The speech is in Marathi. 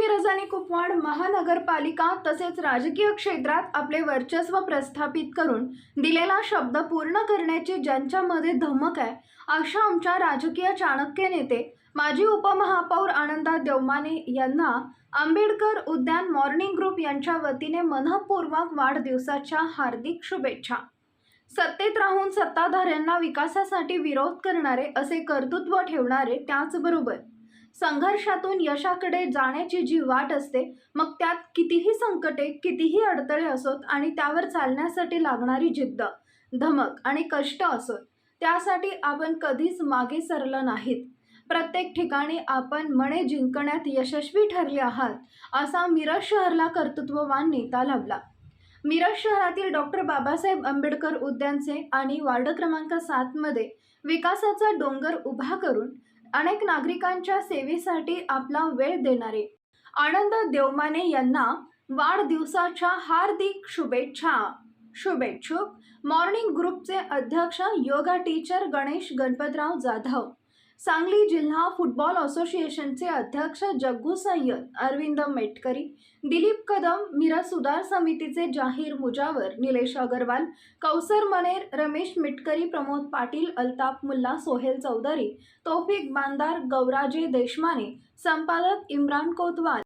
गायकवाड महानगरपालिका तसेच राजकीय क्षेत्रात आपले वर्चस्व प्रस्थापित करून दिलेला शब्द पूर्ण करण्याची ज्यांच्यामध्ये धमक आहे अशा आमच्या राजकीय चाणक्य नेते माजी उपमहापौर आनंदा देवमाने यांना आंबेडकर उद्यान मॉर्निंग ग्रुप यांच्या वतीने मनःपूर्वक वाढदिवसाच्या हार्दिक शुभेच्छा. सत्तेत राहून सत्ताधाऱ्यांना विकासासाठी विरोध करणारे असे कर्तृत्व ठेवणारे त्याचबरोबर संघर्षातून यशाकडे जाण्याची जी वाट असते मग त्यात कितीही संकटे कितीही अडथळे असोत आणि त्यावर चालण्यासाठी लागणारी जिद्द धमक आणि कष्ट असोत त्यासाठी आपण कधीच मागे सरलं नाहीत. प्रत्येक ठिकाणी आपण मने जिंकण्यात यशस्वी ठरले आहात असा मिरज शहरला कर्तृत्ववान नेता लाभला. मिरज शहरातील डॉक्टर बाबासाहेब आंबेडकर उद्यानचे आणि वार्ड क्रमांक सातमध्ये विकासाचा डोंगर उभा करून अनेक नागरिकांच्या सेवेसाठी आपला वेळ देणारे. आनंद देवमाने यांना वाढदिवसाच्या हार्दिक शुभेच्छा. शुभेच्छुक मॉर्निंग ग्रुपचे अध्यक्ष योगा टीचर गणेश गणपतराव जाधव. सांगली जिल्हा फुटबॉल असोसिएशनचे अध्यक्ष जग्गू सय्यद अरविंद मेटकरी दिलीप कदम मिरज सुधार समितीचे जाहीर मुजावर निलेश अगरवाल कौसर मनेर रमेश मिटकरी प्रमोद पाटील अल्ताफ मुल्ला सोहेल चौधरी तौफिक बांदार गौराजे देशमाने संपादक इम्रान कोतवाल.